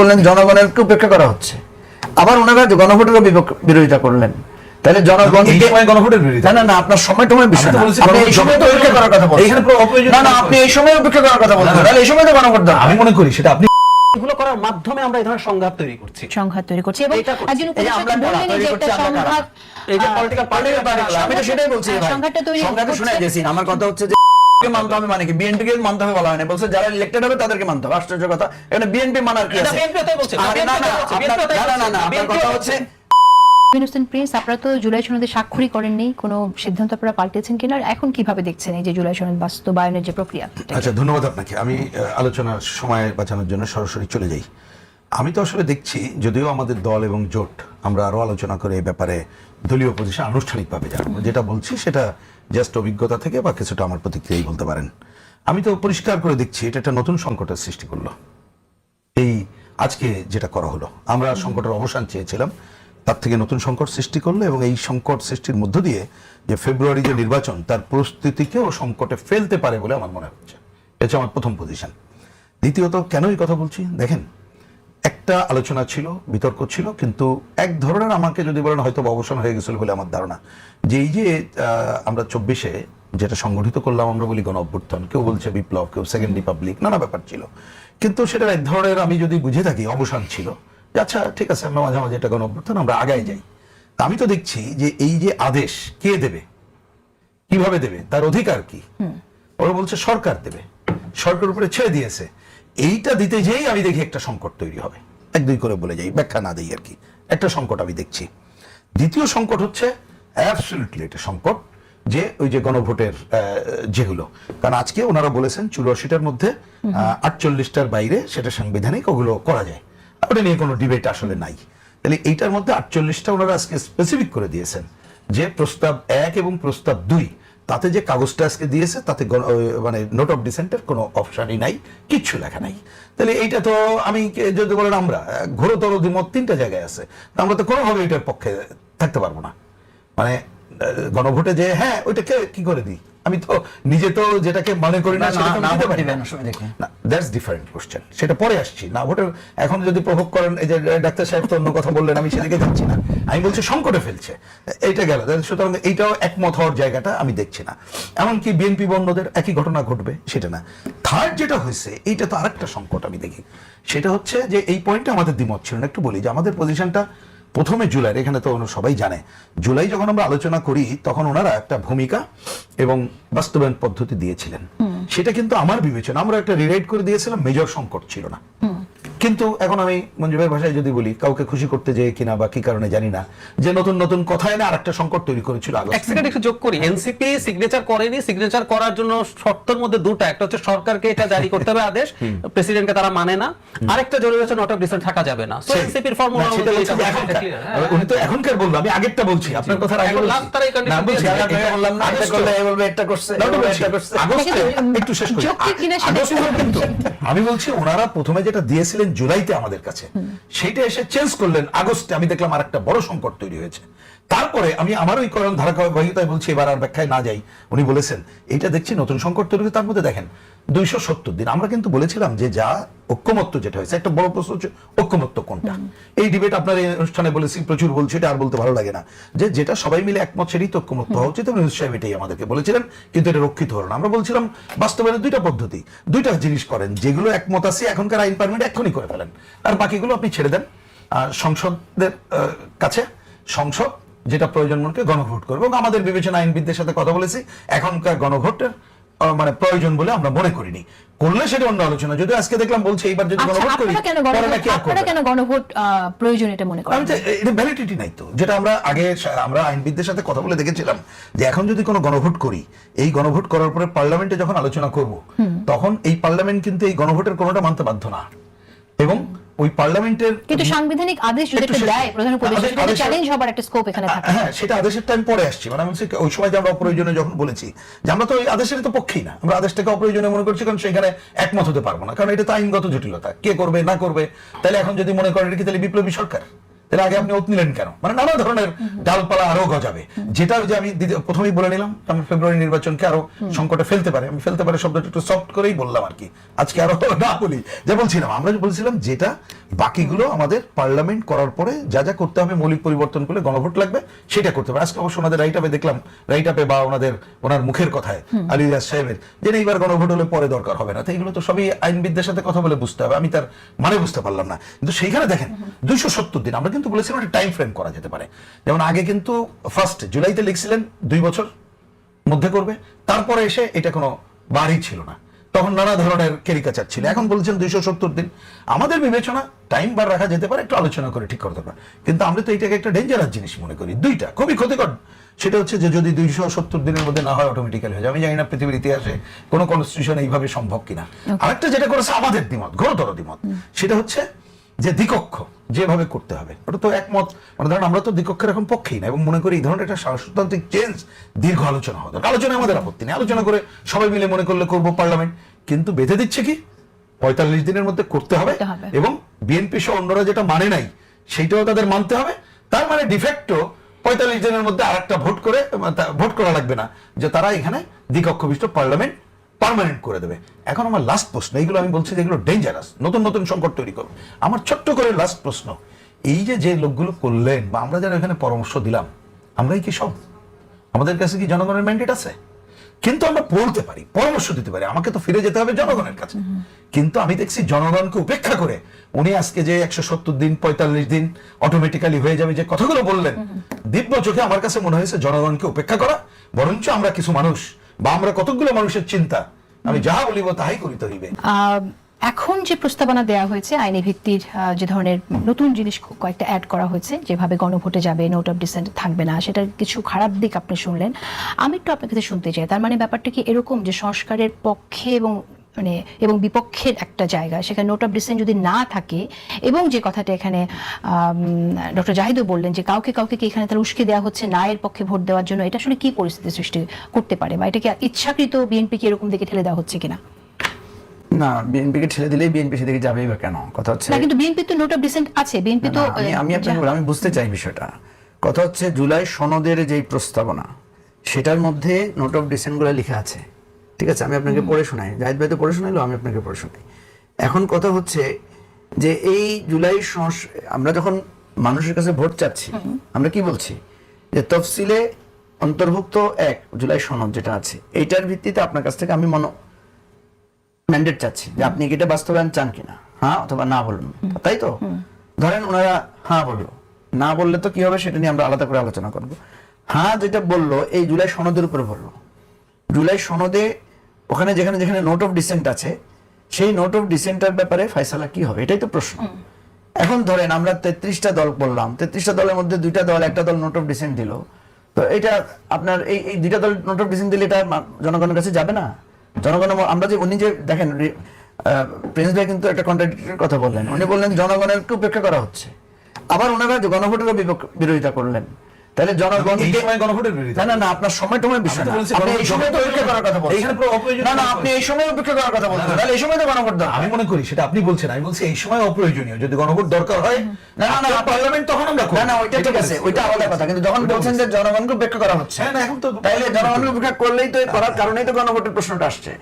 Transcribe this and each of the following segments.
বললেন জনগণের উপেক্ষা করা হচ্ছে আবার ওনারা গণভোটেরও বিরোধিতা করলেন তাহলে জনগণ গণভোটের বিরোধিতা? না না না আপনার সময় টময় বিষয় আমি তো না। বলছি আপনি এই সময় তো উপেক্ষা করার কথা বলছেন এইখানে পুরো অপ্রয়োজনীয় না না আপনি এই সময় উপেক্ষা করার কথা বলছেন না, না। তাহলে এই সময় তো গণভোট দরকার আমি মনে করি সেটা আপনি এগুলো করার মাধ্যমে আমরা এই ধরনের সংঘাত তৈরি করছি সংঘাত তৈরি করছে এবং একজন এই যে আমরা উপদেষ্টা কারা বললেনই তৈরি যে করছি, একটা সংঘাত এই যে পলিটিক্যাল পার্টি আমি তো সেটাই বলছি হ্যাঁ, সংঘাতটা তৈরি সংঘাতটা শুনে। দিয়েছি আমার কথা হচ্ছে যে মানতে হবে মানে কি? বিএনপি কে মানতে হবে বলা হয় না। বলছে যারা ইলেক্টেড হবে তাদেরকে মানতে হবে। আশ্চর্য কথা। এখানে বিএনপি মানার কি আছে? না না না আপনার কথা হচ্ছে প্রিন্স আপনারা তো জুলাই সনদে স্বাক্ষরই করেননি। কোনো সিদ্ধান্ত আপনারা পাল্টেছেন কিনা? এখন কীভাবে দেখছেন এই যে জুলাই সনদ বাস্তবায়নের যে প্রক্রিয়া? আচ্ছা ধন্যবাদ আপনাকে। আমি আলোচনার সময় বাঁচানোর জন্য সরাসরি চলে যাই। আমি তো আসলে দেখছি যদিও আমাদের দল এবং জোট আমরা আরও আলোচনা করে এই ব্যাপারে দলীয় পজিশন আনুষ্ঠানিকভাবে জানাব। যেটা বলছি সেটা জাস্ট অভিজ্ঞতা থেকে বা কিছুটা আমার প্রতিক্রিয়াই বলতে পারেন। আমি তো পরিষ্কার করে দেখছি, এটা একটা নতুন সংকটের সৃষ্টি করল। এই আজকে যেটা করা হলো, আমরা সংকটের অবসান চেয়েছিলাম, তার থেকে নতুন সংকট সৃষ্টি করল এবং এই সংকট সৃষ্টির মধ্য দিয়ে যে ফেব্রুয়ারি যে নির্বাচন, তার প্রস্তুতিকেও সংকটে ফেলতে পারে বলে আমার মনে হচ্ছে। এটা আমার প্রথম পজিশন দ্বিতীয়ত, কেন এই কথা বলছি? দেখেন একটা আলোচনা ছিল বিতর্ক ছিল কিন্তু এক ধরনের আমাকে যদি বলেন হয়তো অবসান হয়ে গেছিল বলে আমার ধারণা। যে এই যে আমরা চব্বিশে যেটা সংগঠিত করলাম আমরা বলি গণ অভ্যুত্থান। কেউ বলছে বিপ্লব কেউ সেকেন্ড রিপাবলিক নানা ব্যাপার ছিল। কিন্তু সেটা এক ধরনের আমি যদি বুঝে থাকি অবসান ছিল যে আচ্ছা ঠিক আছে আমরা মাঝে মাঝে এটা গণ অভ্যুত্থান আমরা আগায় যাই। তা আমি তো দেখছি যে এই যে আদেশ কে দেবে? কীভাবে দেবে? তার অধিকার কি? ওরা বলছে সরকার দেবে। সরকার উপরে ছেড়ে দিয়েছে। এইটা দিতে যেই আমি দেখি একটা সংকট তৈরি হবে। এক দুই করে বলে যাই ব্যাখ্যা না দিই আর কি। একটা সংকট আমি দেখছি। দ্বিতীয় সংকট হচ্ছে অ্যাবসলিউটলি এটা সংকট যে ওই যে গণভোটের যেগুলো কারণ আজকে ওনারা বলেছেন চুরাশিটার মধ্যে আটচল্লিশটার বাইরে সেটা সাংবিধানিক ওগুলো করা যায়। ওটা নিয়ে কোনো ডিবেট আসলে নাই। তাহলে এইটার মধ্যে আটচল্লিশটা ওনারা আজকে স্পেসিফিক করে দিয়েছেন যে প্রস্তাব এক এবং প্রস্তাব দুই তাতে যে কাগজটা আজকে দিয়েছে, তাতে মানে নোট অফ ডিসেন্টের কোনো অপশানই নাই, কিচ্ছু লেখা নাই। তাহলে এইটা তো আমি যদি বলেন আমরা ঘোরো ঘোরতর অধিমত তিনটা জায়গায় আছে। আমরা তো কোনোভাবে এটার পক্ষে থাকতে পারব না। মানে গণভোটে যে হ্যাঁ ওইটাকে কি করে দিই? আমি তো নিজে তো যেটাকে মনে করি না দ্যাটস ডিফারেন্ট কোশ্চেন সেটা পরে আসছি। না ভোটের এখন যদি প্রভোগ করেন এই যে ডাক্তার সাহেব তো অন্য কথা বললেন আমি সেদিকে যাচ্ছি না। আমি বলছি সংকটে ফেলছে। এইটা গেল। তাহলে সুতরাং এইটাও একমত হওয়ার জায়গাটা আমি দেখছি না। এমনকি বিএনপি বন্ধদের একই ঘটনা ঘটবে সেটা না। থার্ড যেটা হয়েছে এইটা তো আরেকটা সংকট আমি দেখি। সেটা হচ্ছে যে এই পয়েন্টে আমাদের দ্বিমত ছিল না। একটু বলি যে আমাদের পজিশনটা প্রথমে জুলাই এখানে তো সবাই জানে জুলাই যখন আমরা আলোচনা করি তখন ওনারা একটা ভূমিকা এবং বাস্তবায়ন পদ্ধতি দিয়েছিলেন। সেটা কিন্তু আমার বিবেচনা আমরা একটা রিরাইট করে দিয়েছিলাম মেজর সংকট ছিল না। কিন্তু এখন আমি মঞ্জুবের ভাষায় যদি বলি কাউকে খুশি করতে যেয়ে কিনা বা কি কারণে জানি না যে নতুন নতুন কথা এনে আর একটা সংকট তৈরি করেছিল এক সেকেন্ড একটু যোগ করি। এনসিপি সিগনেচার করেনি সিগনেচার করার জন্য শর্তের মধ্যে দুটো। একটা হচ্ছে সরকারকে এটা জারি করতে হবে আদেশ প্রেসিডেন্টকে তারা মানে না। আরেকটা জরুরি হচ্ছে নট অফ ডিসেন্ট থাকা যাবে না। সো এনসিপির ফর্মুলা সেটা হচ্ছে যে এখনকার। উনি তো এখনকার বলব আমি আগেরটা বলছি আপনার কথা আগে। তারা এই condition না, বলছি, এটা- এটা বললাম না, এটা করলে এ বলবে একটা করছে না, করছে। আগস্টে একটু শেষ করি। আমি বলছি ওনারা প্রথমে যেটা দিয়েছিলেন জুলাইতে আমাদের কাছে। সেইটা এসে চেঞ্জ করলেন আগস্টে। আমি দেখলাম আর একটা বড় সংকট তৈরি হয়েছে। তারপরে আমি আমার ওই করণ ধারাবাহিকতায় বলছি এবার আর ব্যাখ্যায় না যাই। উনি বলেছেন এইটা দেখছি নতুন সংকট তৈরি তার মধ্যে দেখেন দুইশো সত্তর দিন। আমরা কিন্তু বলেছিলাম যে যা ঐক্যমত্য যেটা হয়েছে একটা বড় প্রশ্ন হচ্ছে ঐক্যমত্য কোনটা? এই ডিবেট আপনার এই অনুষ্ঠানে বলেছি প্রচুর বলছি এটা আর বলতে ভালো লাগে না। যে যেটা সবাই মিলে একমত সেটাই তো ঐক্যমত্য হওয়া উচিত এবং সাহেব এটাই আমাদেরকে বলেছিলেন কিন্তু এটা রক্ষিত হলো না। আমরা বলছিলাম বাস্তবায়নের দুইটা পদ্ধতি দুইটা জিনিস করেন যেগুলো একমত আছে এখনকার আইন পারমিট এখনই করে ফেলেন। আর বাকিগুলো আপনি ছেড়ে দেন। সংসদের কাছে সংসদ যেটা প্রয়োজন মনে গণভোট করবে। এবং আমাদের বিবেচনা আইনবিদদের সাথে কথা বলেছি। এখনকার গণভোটের মানে প্রয়োজন বলে আমরা মনে করিনি। করলে সেটা অন্য আলোচনা। যদি আজকে দেখলাম বলছে এইবার যদি আচ্ছা গণভোট করি আপনারা কেন গণভোট প্রয়োজন এটা মনে করেন? এটা ভ্যালিডিটি নাই তো। যেটা আমরা আগে আমরা আইনবিদদের সাথে কথা বলে দেখেছিলাম যে এখন যদি কোনো গণভোট করি এই গণভোট করার পরে পার্লামেন্টে যখন আলোচনা করব তখন এই পার্লামেন্ট কিন্তু এই গণভোটের কোনোটা মানতে বাধ্য না। এবং ওই পার্লামেন্টের কিন্তু সাংবিধানিক আদেশ যদি একটা দেয় প্রধান উপদেষ্টা সেটা চ্যালেঞ্জ হবার একটা স্কোপ এখানে থাকে। হ্যাঁ সেটা আদেশের টাইম পরে আসছে। মানে আমি ওই সময় যে আমরা অপ্রয়োজনে যখন বলেছি যে আমরা তো ওই আদেশের তো পক্ষেই না। আমরা আদেশটাকে অপ্রয়োজনে মনে করছি কারণ সেখানে একমত হতে পারব না। কারণ এটা তো আইনগত জটিলতা। কে করবে না করবে? তাহলে এখন যদি মনে করেন এটা কি তাহলে বিপ্লবী সরকার? তাহলে আগে আপনি ওত নিলেন কেন? মানে নানা ধরনের ডালপালা আরও গজাবে। যেটা যে আমি প্রথমেই বলে নিলাম আমি ফেব্রুয়ারি নির্বাচনকে আরও সংকটে ফেলতে পারে। আমি ফেলতে পারে শব্দটা একটু সফট করেই বললাম আর কি। আজকে আরও না বলি যে বলছিলাম আমরা বলছিলাম যেটা বাকিগুলো আমাদের পার্লামেন্ট করার পরে যা যা করতে হবে মৌলিক পরিবর্তন করলে গণভোট লাগবে সেটা করতে হবে। আজকে অবশ্য ওনাদের রাইট আপে দেখলাম রাইট আপে বা ওনাদের ওনার মুখের কথায় আলী রিয়াজ সাহেবের যে এইবার গণভোট হলে পরে দরকার হবে না। তো এগুলো তো সবই আইনবিদদের সাথে কথা বলে বুঝতে হবে। আমি তার মানে বুঝতে পারলাম না। কিন্তু সেইখানে দেখেন দুইশো সত্তর দিন আমরা কিন্তু বলেছিলাম একটা টাইম ফ্রেম করা যেতে পারে। যেমন আগে কিন্তু ফার্স্ট জুলাইতে লিখছিলেন দুই বছর মধ্যে করবে তারপরে এসে এটা কোনো বাড়ি ছিল না। তখন নানা ধরনের ক্যারিকাচার ছিল। এখন বলছেন দুইশো সত্তর দিন। আমাদের বিবেচনা টাইম বার রাখা যেতে পারে একটু আলোচনা করে ঠিক করতে পারে কিন্তু আমরা তো এটাকে একটা ডেঞ্জারাস জিনিস মনে করি। দুইটা খুবই ক্ষতিকর। সেটা হচ্ছে যে যদি দুইশো সত্তর দিনের মধ্যে না হয় অটোমেটিক্যালি হয়ে যাবে আমি জানি না পৃথিবীর ইতিহাসে কোনো কনস্টিটিউশন এইভাবে সম্ভব কিনা। আরেকটা যেটা করেছে আমাদের দ্বিমত ঘোরতর দ্বিমত সেটা হচ্ছে যে দ্বিকক্ষ যেভাবে করতে হবে। ওটা তো একমত। মানে ধরেন আমরা তো দ্বিকক্ষের এখন পক্ষেই না এবং মনে করি এই ধরনের একটা শাসনতান্ত্রিক চেঞ্জ দীর্ঘ আলোচনা হবে আলোচনায় আমাদের আপত্তি নেই। আলোচনা করে সবাই মিলে মনে করলে করব পার্লামেন্ট। কিন্তু বেঁধে দিচ্ছে কি? পঁয়তাল্লিশ দিনের মধ্যে করতে হবে এবং বিএনপি সহ অন্যরা যেটা মানে নাই সেইটাও তাদের মানতে হবে। তার মানে ডিফেক্টো পঁয়তাল্লিশ দিনের মধ্যে আর একটা ভোট করে ভোট করা লাগবে না যে তারা এখানে দ্বিকক্ষ বিশিষ্ট পার্লামেন্ট পার্মানেন্ট করে দেবে। এখন আমার লাস্ট প্রশ্ন, এইগুলো আমি বলছি যে এগুলো ডেঞ্জারাস নতুন নতুন সংকট তৈরি করবে। আমার ছোট্ট করে লাস্ট প্রশ্ন, এই যে যে লোকগুলো করলেন, বা আমরা যারা এখানে পরামর্শ দিলাম, আমরাই কি সব আমাদের কাছে কি জনগণের ম্যান্ডেট আছে? কিন্তু আমরা বলতে পারি, পরামর্শ দিতে পারি, আমাকে তো ফিরে যেতে হবে জনগণের কাছে। কিন্তু আমি দেখছি জনগণকে উপেক্ষা করে, উনি আজকে যে একশো সত্তর দিন, পঁয়তাল্লিশ দিন অটোমেটিক্যালি হয়ে যাবে যে কথাগুলো বললেন, দিব্য চোখে আমার কাছে মনে হয়েছে জনগণকে উপেক্ষা করা, বরঞ্চ আমরা কিছু মানুষ বা আমরা কতগুলো মানুষের চিন্তা, আমি যাহা বলিব তাহাই করিতে হইবে। এখন যে প্রস্তাবনা দেয়া হয়েছে, আইনি ভিত্তির যে ধরনের নতুন জিনিস কয়েকটা অ্যাড করা হয়েছে, যেভাবে গণভোটে যাবে নোট অফ ডিসেন্ট থাকবে না, সেটার কিছু খারাপ দিক আপনি শুনলেন। আমি একটু আপনার কাছে শুনতে চাই, তার মানে ব্যাপারটা কি এরকম যে সংস্কারের পক্ষে এবং মানে এবং বিপক্ষের একটা জায়গা। সেখানে নোট অফ ডিসেন্ট যদি না থাকে এবং যে কথাটা এখানে ডক্টর জাহিদও বললেন যে কাউকে কাউকে কি এখানে তার উস্কে দেওয়া হচ্ছে না এর পক্ষে ভোট দেওয়ার জন্য এটা আসলে কি পরিস্থিতি সৃষ্টি করতে পারে? বা এটা কি ইচ্ছাকৃত বিএনপি কি এরকম দিকে ঠেলে দেওয়া হচ্ছে কিনা? না বিএনপিকে ঠেলে দিলেই বিএনপি সেদিকে যাবেই বা কেন? কথা হচ্ছে না কিন্তু বিএনপি তো নোট অফ ডিসেন্ট আছে। বিএনপি তো আমি আপনাকে আমি বুঝতে চাই বিষয়টা। কথা হচ্ছে জুলাই সনদের যে প্রস্তাবনা সেটার মধ্যে নোট অফ ডিসেন্টগুলো লেখা আছে। ঠিক আছে আমি আপনাকে পড়ে শোনাই। জাহিদ ভাই তো পড়ে শোনাইলো আমি আপনাকে পড়ে শোনাই। এখন কথা হচ্ছে যে এই জুলাই আমরা যখন মানুষের কাছে ভোট চাচ্ছি আমরা কি বলছি? যে তফসিলে অন্তর্ভুক্ত এক জুলাই সনদ যেটা আছে এইটার ভিত্তিতে আপনার কাছ থেকে আমি মনে ম্যান্ডেট চাচ্ছি যে আপনি এটা বাস্তবায়ন চান কিনা? হ্যাঁ অথবা না বলুন। তাই তো? ধরেন ওনারা হ্যাঁ বলল। না বললে তো কি হবে সেটা নিয়ে আমরা আলাদা করে আলোচনা করব। হ্যাঁ যেটা বলল এই জুলাই সনদের উপরে বলল। জুলাই সনদে ওখানে যেখানে যেখানে নোট অফ ডিসেন্ট আছে সেই নোট অফ ডিসেন্টের ব্যাপারে ফয়সালা কি হবে? এটাই তো প্রশ্ন। এখন ধরেন আমরা তেত্রিশটা দল বললাম তেত্রিশটা দলের মধ্যে দুইটা দল একটা দল নোট অফ ডিসেন্ট দিল। তো এটা আপনার এই এই দুইটা দল নোট অফ ডিসেন্ট দিলে এটা জনগণের কাছে যাবে না? জনগণের ম- আমরা যে উনি যে দেখেন প্রিন্স ভাই কিন্তু একটা কন্ট্রাডিক্টরির কথা বললেন। উনি বললেন জনগণের উপেক্ষা করা হচ্ছে। আবার ওনারা গণভোটেরও বিরোধিতা করলেন। তাহলে জনগণ এই সময় গণভোটের বিরোধিতা না না না আপনার সময় টময় বিষয় না। আপনি এই সময় তো উপেক্ষা করার কথা বলছেন। অপ্রয়োজনীয় না না আপনি এই সময় উপেক্ষা করার কথা বলছেন। তাহলে এই সময় তো গণভোট দরকার আমি মনে করি সেটা আপনি বলছেন। আমি বলছি এই সময় অপ্রয়োজনীয়। যদি গণভোট দরকার হয় না না না পার্লামেন্ট তখন আমরা। না না ওইটা ঠিক আছে ওইটা আলাদা কথা। কিন্তু যখন বলছেন যে জনগণকে উপেক্ষা করা হচ্ছে হ্যাঁ, না, এখন তো- তাইলে জনগণকে উপেক্ষা করলেই তো করার কারণেই তো গণভোটের প্রশ্নটা আসছে।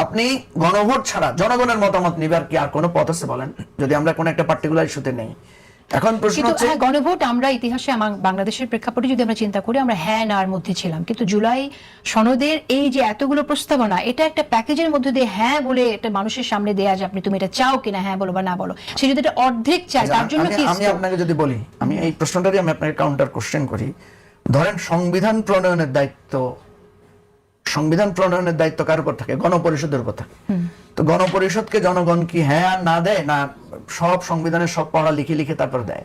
আপনি গণভোট ছাড়া জনগণের মতামত নিবার কি আর কোনো পথ আছে বলেন? যদি আমরা কোনো একটা পার্টিকুলার ইস্যুতে নেই এখন প্রশ্ন হচ্ছে হ্যাঁ, গণভোট আমরা ইতিহাসে বাংলাদেশের প্রেক্ষাপটে যদি আমরা চিন্তা করি আমরা হ্যাঁ নার মধ্যে ছিলাম। কিন্তু জুলাই সনদের এই যে এতগুলো প্রস্তাবনা এটা একটা প্যাকেজের মধ্যে দিয়ে হ্যাঁ বলে এটা মানুষের সামনে দেয়া যে আপনি তুমি এটা চাও কিনা হ্যাঁ বলো বা না বলো সে যদি এটা অর্ধেক চায় তার জন্য কি আমি আপনাকে যদি বলি আমি এই প্রশ্নটারই আমি আপনাকে কাউন্টার কোশ্চেন করি। ধরেন সংবিধান প্রণয়নের দায়িত্ব সংবিধান প্রণয়নের দায়িত্ব কার উপর থাকে? গণপরিষদের উপর থাকে। তো গণপরিষদকে জনগণ কি হ্যাঁ আর না দেয়? না সব সংবিধানের সব পড়া লিখে লিখে তারপর দেয়?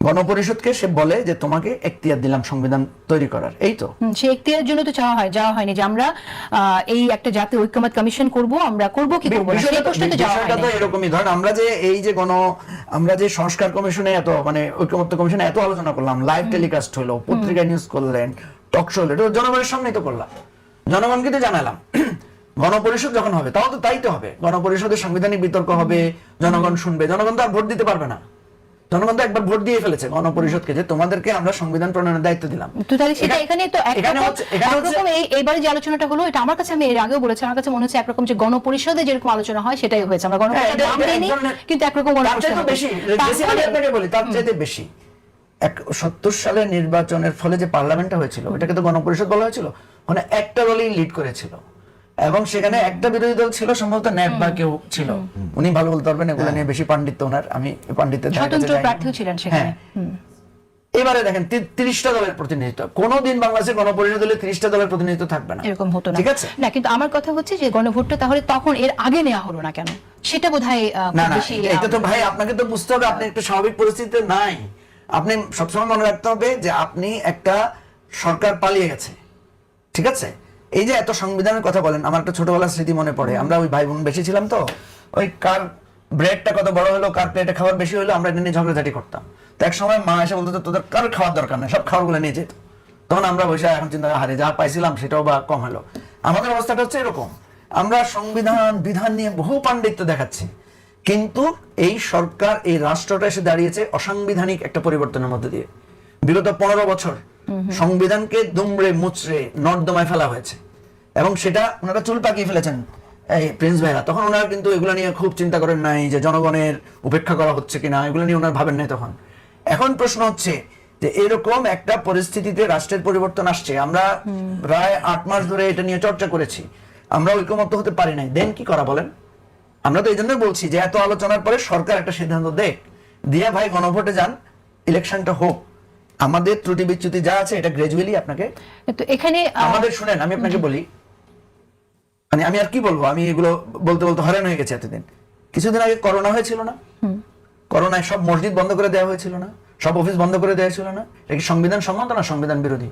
গণপরিষদকে সে বলে যে তোমাকে এখতিয়ার দিলাম সংবিধান তৈরি করার। এই তো। সে এখতিয়ারের জন্য তো চাওয়া হয় যাওয়া হয়নি যে আমরা এই একটা জাতীয় ঐক্যমত কমিশন করব আমরা করব কি করব সেই বিষয়টা তো- প্রশ্নে তো যাওয়া বিষয়টা তো এরকমই। ধরেন আমরা যে এই যে গণ আমরা যে সংস্কার কমিশনে এত মানে ঐক্যমত্য কমিশনে এত আলোচনা করলাম লাইভ টেলিকাস্ট হলো পত্রিকায় নিউজ করলেন টক শো হলো জনগণের সামনেই তো করলাম। জনগণকে তো জানালাম। গণপরিষদ যখন হবে তাও তো তাই তো হবে। গণপরিষদের সাংবিধানিক বিতর্ক হবে জনগণ শুনবে। জনগণ তো আর ভোট দিতে পারবে না। জনগণ তো একবার ভোট দিয়ে ফেলেছে গণপরিষদকে যে তোমাদেরকে আমরা সংবিধান প্রণয়নের দায়িত্ব দিলাম। তো তাহলে সেটা এখানে- একরকম এইবারে যে আলোচনাটা হলো এটা আমার কাছে আমি এর আগেও বলেছি। আমার কাছে মনে হচ্ছে একরকম যে গণপরিষদে যেরকম আলোচনা হয় সেটাই হয়েছে। আমরা হ্যাঁ, গণপরিষদ নাম দিইনি কিন্তু একরকম গণপরিষদ বেশি বেশি আমি আপনাকে বলি তার চাইতে বেশি। এক সত্তর সালে নির্বাচনের ফলে যে পার্লামেন্টটা হয়েছিল ওটাকে তো গণপরিষদ বলা হয়েছিল। মানে একটা দলই লিড করেছিল। এবং সেখানে একটা বিরোধী দল ছিল সম্ভবত ন্যাপ বা কেউ ছিল। উনি ভালো বলতে পারবেন এগুলো নিয়ে বেশি পাণ্ডিত্য ওনার আমি পাণ্ডিত্যের স্বতন্ত্র যাইনি। ছিলেন সেখানে। হ্যাঁ। এবারে দেখেন তিরিশটা দলের প্রতিনিধিত্ব। কোনোদিন বাংলাদেশে গণপরিষদ দলে তিরিশটা দলের প্রতিনিধিত্ব থাকবে না। এরকম হতো না। ঠিক আছে? না কিন্তু আমার কথা হচ্ছে যে গণভোটটা তাহলে তখন এর আগে নেওয়া হলো না কেন? সেটা বোধহয় না না এটা তো ভাই আপনাকে তো বুঝতে হবে আপনি একটা স্বাভাবিক পরিস্থিতিতে নাই। আপনি সবসময় মনে রাখতে হবে যে আপনি একটা সরকার পালিয়ে গেছে। ঠিক আছে? এই যে এত সংবিধানের কথা বলেন, আমার একটা ছোটবেলার স্মৃতি মনে পড়ে। আমরা ওই ভাই বোন বেশি ছিলাম তো, ওই কার ব্রেডটা কত বড় হলো, কার প্লেটে খাবার বেশি হলো, আমরা নিয়ে ঝগড়াঝাটি করতাম। তো এক সময় মা এসে বলতো তোদের কারোর খাওয়ার দরকার নেই, সব খাবারগুলো নিয়ে যেত। তখন আমরা বসে এখন চিন্তা হারে যা পাইছিলাম, সেটাও বা কম হলো। আমাদের অবস্থাটা হচ্ছে এরকম। আমরা সংবিধান, বিধান নিয়ে বহু পাণ্ডিত্য দেখাচ্ছি। কিন্তু এই সরকার, এই রাষ্ট্রটা এসে দাঁড়িয়েছে অসাংবিধানিক একটা পরিবর্তনের মধ্যে দিয়ে। বিগত পনেরো বছর সংবিধানকে দুমড়ে মুচড়ে নর্দমায় ফেলা হয়েছে। এবং সেটা ওনারা চুল পাকিয়ে ফেলেছেন। এই প্রিন্স ভাইরা তখন ওনারা কিন্তু এগুলো নিয়ে খুব চিন্তা করেন নাই যে জনগণের উপেক্ষা করা হচ্ছে কিনা এগুলো নিয়ে ওনারা ভাবেন নাই তখন। এখন প্রশ্ন হচ্ছে যে এরকম একটা পরিস্থিতিতে রাষ্ট্রের পরিবর্তন আসছে। আমরা প্রায় আট মাস ধরে এটা নিয়ে চর্চা করেছি। আমরা ঐকমত্য হতে পারি নাই। দেন কি করা বলেন? আমরা তো এই জন্য বলছি যে এত আলোচনার পরে সরকার একটা সিদ্ধান্ত দেখ। দিয়ে ভাই গণভোটে যান ইলেকশনটা হোক। আমাদের ত্রুটি বিচ্যুতি যা আছে এটা গ্রাজুয়ালি আপনাকে তো এখানে আমাদের শুনেন আমি আপনাকে বলি মানে আমি আর কি বলব আমি এগুলো বলতে বলতে হয়রান হয়ে গেছে এতদিন। কিছুদিন আগে করোনা হয়েছিল না? করোনায় সব মসজিদ বন্ধ করে দেওয়া হয়েছিল না? সব অফিস বন্ধ করে দেওয়া ছিল না? এটা কি সংবিধান সম্মত না সংবিধান বিরোধী?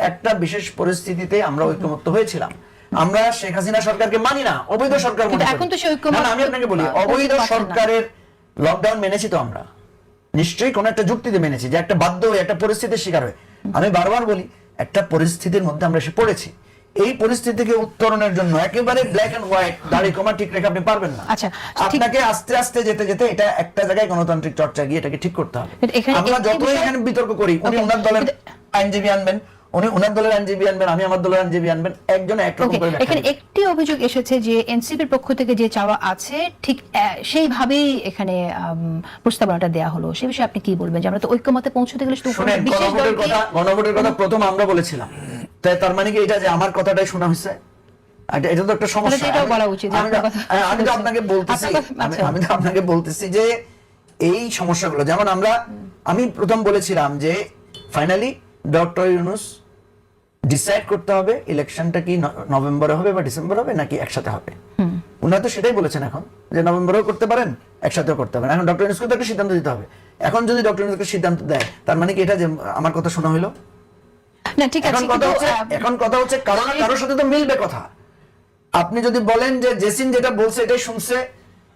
একটা বিশেষ পরিস্থিতিতে আমরা ঐক্যমত্য হয়েছিলাম। আমরা শেখ হাসিনা সরকারকে মানি না অবৈধ সরকার কিন্তু এখন তো আমি আপনাকে বলি অবৈধ। সরকারের লকডাউন মেনেছি তো আমরা। নিশ্চয়ই কোন একটা যুক্তিতে মেনেছি যে একটা বাধ্য হয়ে একটা পরিস্থিতির শিকার হয়ে। আমি বারবার বলি একটা পরিস্থিতির মধ্যে আমরা এসে পড়েছি। এই পরিস্থিতি থেকে উত্তরণের জন্য একেবারে ব্ল্যাক এন্ড হোয়াইট দাড়ি কমা ঠিক রেখে আপনি পারবেন না। আচ্ছা, আপনাকে আস্তে আস্তে যেতে যেতে এটা একটা জায়গায় গণতান্ত্রিক চর্চা গিয়ে এটাকে ঠিক করতে হবে। আমরা যতই এখানে বিতর্ক করি উনি ওনার দলের আইনজীবী আনবেন উনি ওনার দলের আইনজীবী আনবেন আমি আমার দলের আইনজীবী আনবেন একজনে একরকম করে এখানে একটি অভিযোগ এসেছে যে এনসিপির পক্ষ থেকে যে চাওয়া আছে ঠিক সেইভাবেই এখানে প্রস্তাবনাটা দেয়া হলো। সে বিষয়ে আপনি কি বলবেন? যে আমরা তো ঐক্যমতে পৌঁছতে গেলে শুধু বিশেষ গণভোটের দলকে- কথা গণভোটের কথা প্রথম আমরা বলেছিলাম। তাই তার মানে কি এটা যে আমার কথাটাই শোনা হয়েছে? এটা- তো একটা সমস্যা। বলা উচিত আমি তো- হ্যাঁ। আপনাকে বলতেছি আচ্ছা। আমি তো আপনাকে বলতেছি যে এই সমস্যাগুলো যেমন আমরা আমি প্রথম বলেছিলাম যে ফাইনালি ডক্টর ইউনুস ডিসাইড করতে হবে ইলেকশনটা কি নভেম্বরে হবে বা ডিসেম্বর হবে নাকি একসাথে হবে? উনারা তো সেটাই বলেছেন এখন যে নভেম্বরেও করতে পারেন একসাথেও করতে পারেন। এখন ডক্টর ইউনুসকে তো একটা সিদ্ধান্ত দিতে হবে। এখন যদি ডক্টর ইউনুসকে সিদ্ধান্ত দেয় তার মানে কি এটা যে আমার কথা শোনা হলো না ঠিক আছে এখন কথা হচ্ছে আহ, এখন কথা হচ্ছে কারও না কারোর সাথে তো মিলবে কথা। আপনি যদি বলেন যে জেসিন যেটা বলছে এটাই শুনছে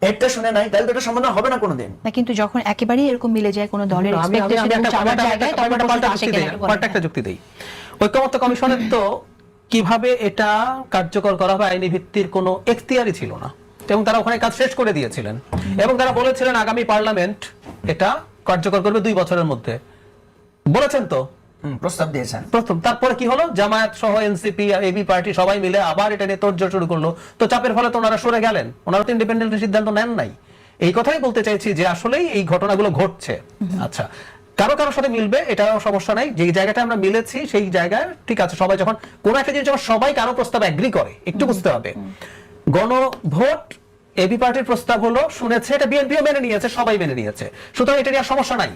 এটা শুনে নাই তাহলে তো এটা সমাধান হবে না কোনোদিন। না কিন্তু যখন একেবারেই এরকম মিলে যায় কোনো দলের expectation একটা- জায়গায় তখন একটা পাল্টা যুক্তি দেই, ঐক্যমত্য কমিশনের তো কীভাবে এটা কার্যকর করা হবে আইনি ভিত্তির কোনো এখতিয়ারই ছিল না। এবং তারা ওখানে কাজ শেষ করে দিয়েছিলেন। এবং তারা বলেছিলেন আগামী পার্লামেন্ট এটা কার্যকর করবে দুই বছরের মধ্যে। বলেছেন তো? প্রস্তাব দিয়েছেন। প্রথম তারপরে কি হলো? জামায়াত সহ এনসিপি এবি পার্টি সবাই মিলে আবার এটা নিয়ে তোড়জোড় শুরু করল। তো চাপের ফলে তো ওনারা সরে গেলেন। ওনারা তো ইন্ডিপেন্ডেন্ট সিদ্ধান্ত নেন নাই। এই কথাই বলতে চাইছি যে আসলেই এই ঘটনাগুলো ঘটছে। আচ্ছা কারও কারোর সাথে মিলবে এটা সমস্যা নাই। যে জায়গাটা আমরা মিলেছি সেই জায়গায় ঠিক আছে সবাই যখন কোন একটা জিনিস যখন সবাই কারও প্রস্তাব এগ্রি করে একটু বুঝতে হবে। গণভোট এবি পার্টির প্রস্তাব হলো শুনেছে এটা বিএনপিও মেনে নিয়েছে সবাই মেনে নিয়েছে। সুতরাং এটা নিয়ে আর সমস্যা নাই।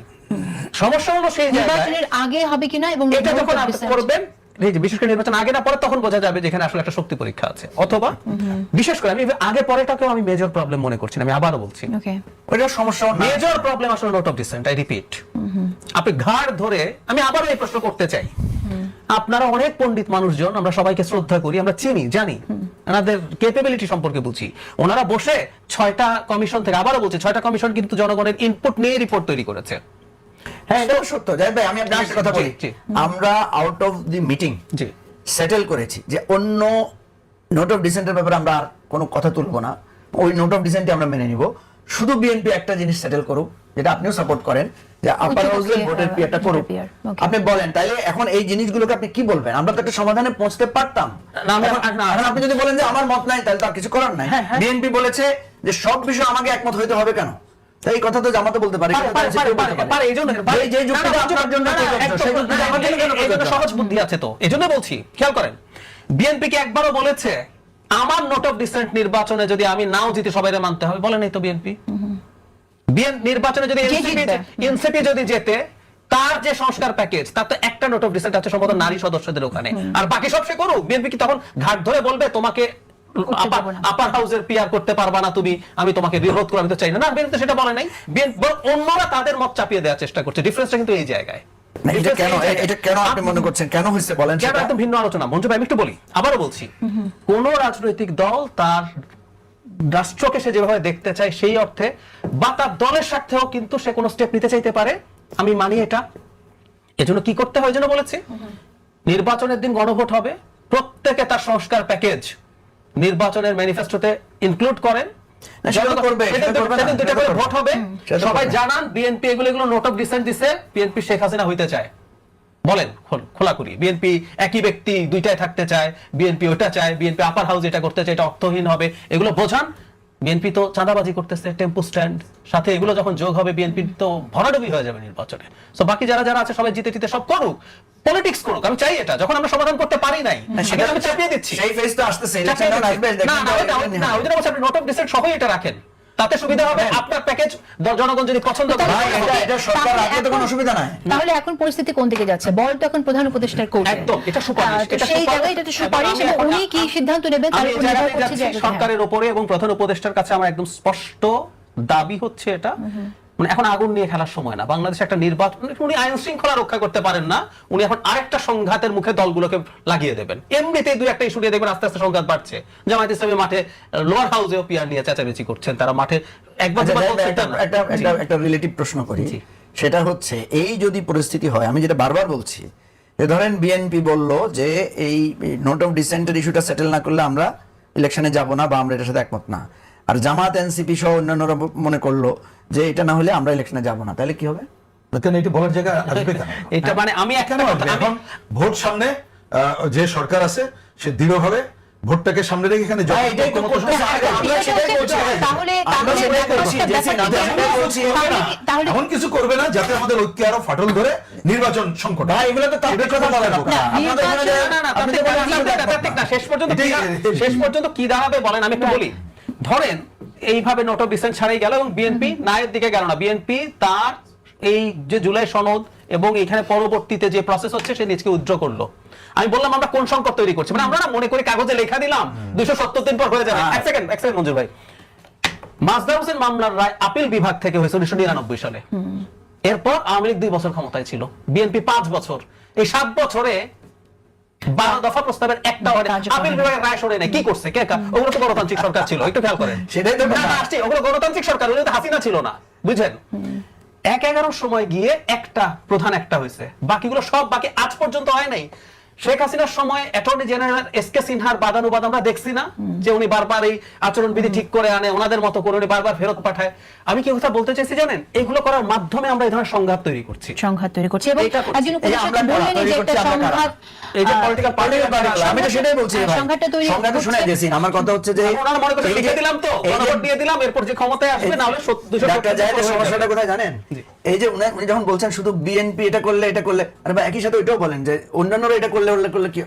সমস্যা হলো সেই জায়গায়। আগে হবে কিনা এবং এটা যখন আপনি করবেন বিশেষ করে নির্বাচন আগে না পরে তখন বোঝা যাবে যেখানে আসলে একটা শক্তি পরীক্ষা আছে। অথবা বিশেষ করে আমি আগে পরেটাকেও আমি মেজর প্রবলেম মনে করছি আমি আবারও বলছি। ওইটা সমস্যা মেজর প্রবলেম আসলে note of dissent I repeat আপনি ঘাড় ধরে আমি আবারও এই প্রশ্ন করতে চাই। আপনারা অনেক পণ্ডিত মানুষজন আমরা সবাইকে শ্রদ্ধা করি আমরা চিনি জানি। ওনাদের ক্যাপাবিলিটি সম্পর্কে বুঝি। ওনারা বসে ছয়টা কমিশন থেকে আবারও বলছি ছয়টা কমিশন কিন্তু জনগণের ইনপুট নিয়ে রিপোর্ট তৈরি করেছে। হ্যাঁ এটাও সত্য। যাই ভাই আমি আপনাকে কথা বলি। আমরা আউট অফ দি মিটিং জি। সেটেল করেছি যে অন্য নোট অফ ডিসেন্টের ব্যাপারে আমরা আর কোনো কথা তুলবো না। ওই নোট অফ ডিসেন্টে আমরা মেনে নিব। শুধু বিএনপি একটা জিনিস সেটেল করুক যেটা আপনিও সাপোর্ট করেন যে আপার উচ্চকক্ষে, ভোটের পিয়ারটা করুক। ভোটের PR, okay. আপনি বলেন তাইলে এখন এই জিনিসগুলোকে আপনি কি বলবেন? আমরা তো একটা সমাধানে পৌঁছতে পারতাম। আপনি যদি বলেন যে আমার মত নাই তাহলে তার কিছু করার নাই। হ্যাঁ, হ্যাঁ। বিএনপি বলেছে যে সব বিষয় আমাকে একমত হইতে হবে কেন? এই কথা তো জামাতে বলতে পারে এই এই এই- এই? সহজ বুদ্ধি আছে তো। এই জন্য বলছি খেয়াল করেন বিএনপি কি একবারও বলেছে আমার নোট অফ ডিসেন্ট নির্বাচনে যদি আমি নাও জিতে সবাই মানতে হবে বলে নাই তো বিএনপি? নির্বাচনে যদি এনসিপি যদি জেতে তার যে সংস্কার প্যাকেজ তার তো একটা নোট অফ ডিসেন্ট আছে সম্ভবত নারী সদস্যদের ওখানে। আর বাকি সব সে করুক বিএনপি কি তখন ঘাট ধরে বলবে তোমাকে। আপার হাউসের পিয়ার করতে পারবা না তুমি। আমি তোমাকে বিরোধ করে আমি তো চাই না। না বিএনপি সেটা বলে নাই। বিএনপি অন্যরা তাদের মত চাপিয়ে দেওয়ার চেষ্টা করছে। ডিফারেন্সটা কিন্তু এই জায়গায়। এটা কেন এটা কেন আপনি মনে করছেন? কেন হয়েছে বলেন সেটা? একদম ভিন্ন আলোচনা। মঞ্জু ভাই আমি একটু বলি। আবারও বলছি। কোন রাজনৈতিক দল তার রাষ্ট্রকে সে যেভাবে দেখতে চায় সেই অর্থে বা তার দলের স্বার্থেও কিন্তু সে কোনো স্টেপ নিতে চাইতে পারে। আমি মানি এটা। এজন্য কি করতে হয় যেন বলেছি? নির্বাচনের দিন গণভোট হবে। প্রত্যেকে তার সংস্কার প্যাকেজ নির্বাচনের ম্যানিফেস্টোতে ইনক্লুড করেন। করে। ভোট হবে। সবাই জানান বিএনপি এগুলো এগুলো নোট অফ ডিসেন্ট দিছে বিএনপি শেখ হাসিনা হইতে চায়। বলেন খোল- খোলাখুলি। বিএনপি একই ব্যক্তি দুইটায় থাকতে চায় বিএনপি ওটা চায় বিএনপি আপার হাউস এটা করতে চায় এটা অর্থহীন হবে। এগুলো বোঝান। বিএনপি তো চাঁদাবাজি করতেছে টেম্পু স্ট্যান্ড সাথে এগুলো যখন যোগ হবে বিএনপি তো ভরাডুবি হয়ে যাবে নির্বাচনে। তো বাকি যারা যারা আছে সবাই জিতে জিতে সব করুক। পলিটিক্স করুক আমি চাই এটা যখন আমরা সমাধান করতে পারি নাই সেটা আমি চাপিয়ে দিচ্ছি। সেই ফেজ তো আসতেছে ইলেকশন আসবে না, না। ওই জন্য বলছি আপনি নোট অফ ডিসেন্ট সহই এটা রাখেন। তাতে সুবিধা হবে আপনার প্যাকেজ জনগণ যদি পছন্দ করে। ভাই, এটা এটা সরকার রাখলে তো কোনো এখন- অসুবিধা নাই। তাহলে এখন পরিস্থিতি কোন দিকে যাচ্ছে? বল তো এখন প্রধান উপদেষ্টার কোর্টে একদম, এটা সুপারিশ, এটা সেই সুপারিশ। জায়গায় এটা সুপারিশ এবং উনি কি সিদ্ধান্ত নেবেন তার উপর নির্ভর করছে হ্যাঁ। সরকারের উপরে এবং প্রধান উপদেষ্টার কাছে আমার একদম স্পষ্ট দাবি হচ্ছে এটা। মানে এখন আগুন নিয়ে খেলার সময় না। বাংলাদেশে একটা নির্বাচন উনি আইন শৃঙ্খলা রক্ষা করতে পারেন না উনি এখন আরেকটা সংঘাতের মুখে দলগুলোকে লাগিয়ে দেবেন। এমনিতেই দুই একটা ইস্যু দিয়ে দেখবেন আস্তে আস্তে সংঘাত বাড়ছে। জামায়াত ইসলামী মাঠে লোয়ার হাউসেও পিয়ার নিয়ে চেঁচামেচি করছেন। তারা মাঠে একবার আচ্ছা, একটা রিলেটিভ প্রশ্ন করি। সেটা হচ্ছে এই যদি পরিস্থিতি হয় আমি যেটা বারবার বলছি যে ধরেন বিএনপি বলল যে এই নোট অফ ডিসেন্টের ইস্যুটা সেটেল না করলে আমরা ইলেকশনে যাব না বা আমরা এটার সাথে একমত না। আর জামাত এনসিপি সহ অন্যান্যরা মনে করল যে এটা না হলে আমরা ইলেকশনে যাব না। তাহলে কি হবে? কেন এটা বলার জায়গা আসবে এটা মানে আমি কেন এখন ভোট সামনে যে সরকার আছে সে দৃঢ়ভাবে ভোটটাকে সামনে রেখে এখানে হ্যাঁ, এমন কিছু করবে না যাতে আমাদের ঐক্য আরও ফাটল ধরে নির্বাচন সংকট হয়। এগুলো তো তাদের কথা না, শেষ পর্যন্ত শেষ পর্যন্ত কি দাঁড়াবে বলেন আমি একটু বলি। ধরেন এইভাবে নোট অফ ছাড়াই গেল এবং বিএনপি নায়ের দিকে গেল না। বিএনপি তার এই যে জুলাই সনদ এবং এখানে পরবর্তীতে যে প্রসেস হচ্ছে সে নিজকে উজ্জ্ব করল। আমি বললাম আমরা কোন সংকট তৈরি করছি? মানে আমরা না মনে করি কাগজে লেখা দিলাম দুইশো সত্তর দিন পর হয়ে যাবে। এক সেকেন্ড এক সেকেন্ড মঞ্জুর ভাই। মাজদার হোসেন মামলার রায় আপিল বিভাগ থেকে হয়েছে উনিশশো নিরানব্বই সালে। এরপর আওয়ামী লীগ দুই বছর ক্ষমতায় ছিল। বিএনপি পাঁচ বছর। এই সাত বছরে বারো দফা প্রস্তাবের একটা আপিল বিভাগের রায় সরে নেই। কি করছে? কে ওগুলো তো গণতান্ত্রিক সরকার ছিল একটু খেয়াল করেন। সেটাই তো না, কথা। না, আসছে, ওগুলো গণতান্ত্রিক সরকার ওগুলো তো হাসিনা ছিল না বুঝেন এক এগারোর সময় গিয়ে একটা প্রধান একটা হয়েছে। বাকিগুলো সব বাকি আজ পর্যন্ত হয় নাই। শেখ হাসিনার সময় অ্যাটর্নি জেনারেল এস কে সিনহার বাদানুবাদ আমরা দেখছি না যে উনি বারবার এই আচরণবিধি ঠিক করে আনে ওনাদের মতো করে উনি বারবার ফেরত পাঠায়। আমি কি কথা বলতে চাইছি জানেন? এগুলো করার মাধ্যমে আমরা এই ধরনের সংঘাত তৈরি করছি। সংঘাত তৈরি করছে। এবং। একজন উপদেষ্টা যে একটা সংঘাত এই যে পলিটিক্যাল পার্টি আমি তো সেটাই বলছি সংঘাতটা তৈরি সংঘাত হচ্ছে। শোনাই দিয়েছি। আমার কথা হচ্ছে যে ওনারা মনে যে- লিখে দিলাম তো গণভোট দিয়ে দিলাম এরপর যে ক্ষমতায় আসবে না হলে দুশো ডাক্তার সমস্যাটা কোথায় জানেন? এই যে উনি উনি যখন বলছেন শুধু বিএনপি এটা করলে এটা করলে আরে ভাই একই সাথে ওইটাও বলেন যে অন্যান্যরা এটা করলে ওটা করলে কি।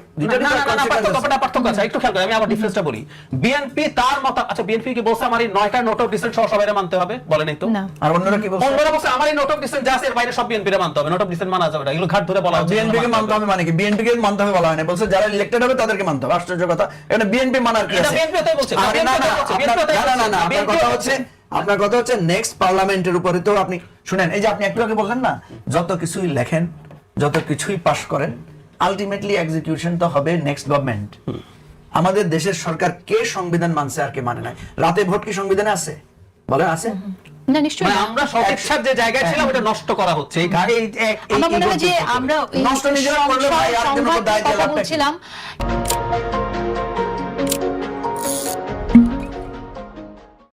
পার্থক্য আছে একটু খেয়াল করেন আমি আবার ডিফারেন্সটা বলি বিএনপি তার মত আচ্ছা বিএনপি কি বলছে আমার এই নয়টা নোট অফ ডিসেন্ট সহ সবাই মানতে হবে বলেন তো আর অন্যরা কি বলছে অন্যরা বলছে আমার এই নোট অফ ডিসেন্ট যা আছে এর বাইরে সব বিএনপি মানতে হবে নোট অফ ডিসেন্ট মানা যাবে না এগুলো ঘাট ধরে বলা হচ্ছে বিএনপি কে মানতে হবে মানে কি বিএনপি কে মানতে হবে বলা হয় না বলছে যারা ইলেক্টেড হবে তাদেরকে মানতে হবে আশ্চর্য কথা এখানে বিএনপি মানার কি আছে BNP তাই বলছে, না, না না না, কথা হচ্ছে। আপনার কথা হচ্ছে নেক্সট পার্লামেন্টের উপরে। তো আপনি শুনেন এই যে আপনি একটু আগে বললেন না যত কিছুই লেখেন যত কিছুই পাস করেন আলটিমেটলি এক্সিকিউশন তো হবে নেক্সট গভর্নমেন্ট আমাদের দেশের সরকার কে সংবিধান মানছে আর কে মানে নাই? রাতে ভোট কি সংবিধানে আছে? বলেন আছে? না নিশ্চয়ই মানে না। আমরা সদিচ্ছার যে জায়গায় ছিলাম ওটা নষ্ট করা হচ্ছে। এই এই- আমার মনে হয় যে আমরা নষ্ট নিজেরা করলে ভাই, আর জন্য দায় দিয়ে